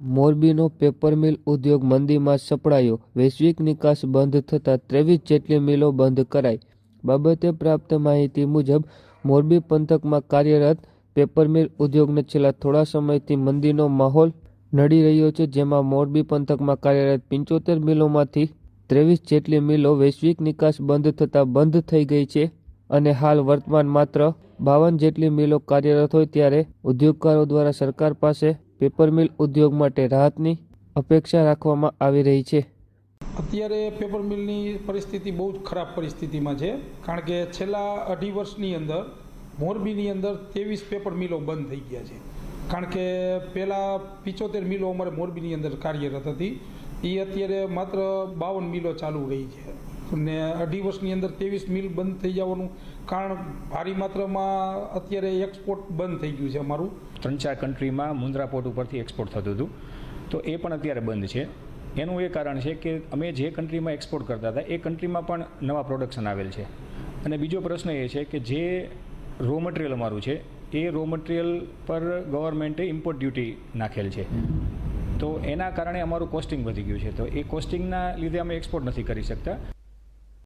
મોરબીનો paper mill ઉદ્યોગ મંદીમાં સપડાયો. વૈશ્વિક નિકાસ બંધ થતાં ત્રેવીસ જેટલી મિલો બંધ કરાઈ. બાબતે પ્રાપ્ત માહિતી મુજબ, મોરબી પંથકમાં કાર્યરત પેપર મિલ ઉદ્યોગને છેલ્લા થોડા સમયથી મંદીનો માહોલ નડી રહ્યો છે, જેમાં મોરબી પંથકમાં કાર્યરત પંચોતેર મિલોમાંથી ત્રેવીસ જેટલી મિલો વૈશ્વિક નિકાસ બંધ થતાં બંધ થઈ ગઈ છે અને હાલ વર્તમાન માત્ર બાવન જેટલી મિલો કાર્યરત હોય ત્યારે ઉદ્યોગકારો દ્વારા સરકાર પાસે પેપર મિલ ઉદ્યોગ માટે રાહતની અપેક્ષા રાખવામાં આવી રહી છે. અત્યારે પેપર મિલની પરિસ્થિતિ બહુ જ ખરાબ પરિસ્થિતિમાં છે, કારણ કે છેલ્લા અઢી વર્ષની અંદર, મોરબીની અંદર ત્રેવીસ પેપર મિલો બંધ થઈ ગયા છે. કારણ કે પહેલાં પિચોતેર મિલો અમારે મોરબીની અંદર કાર્યરત હતી એ અત્યારે માત્ર બાવન મિલો ચાલુ રહી છે. અને અઢી વર્ષની અંદર ત્રેવીસ મિલ બંધ થઈ જવાનું કારણ ભારી માત્રામાં અત્યારે એક્સપોર્ટ બંધ થઈ ગયું છે અમારું. ત્રણ ચાર કન્ટ્રીમાં મુન્દ્રા પોર્ટ ઉપરથી એક્સપોર્ટ થતું હતું. તો એ પણ અત્યારે બંધ છે. એનું એ કારણ છે કે અમે જે કન્ટ્રીમાં એક્સપોર્ટ કરતા હતા, એ કન્ટ્રીમાં પણ નવા પ્રોડક્શન આવેલ છે. અને બીજો પ્રશ્ન એ છે કે જે રો મટીરિયલ અમારું છે, એ રો મટીરિયલ પર ગવર્મેન્ટે ઇમ્પોર્ટ ડ્યુટી નાખેલ છે. તો એના કારણે અમારું કોસ્ટિંગ વધી ગયું છે. તો એ કોસ્ટિંગના લીધે અમે એક્સપોર્ટ નથી કરી શકતા.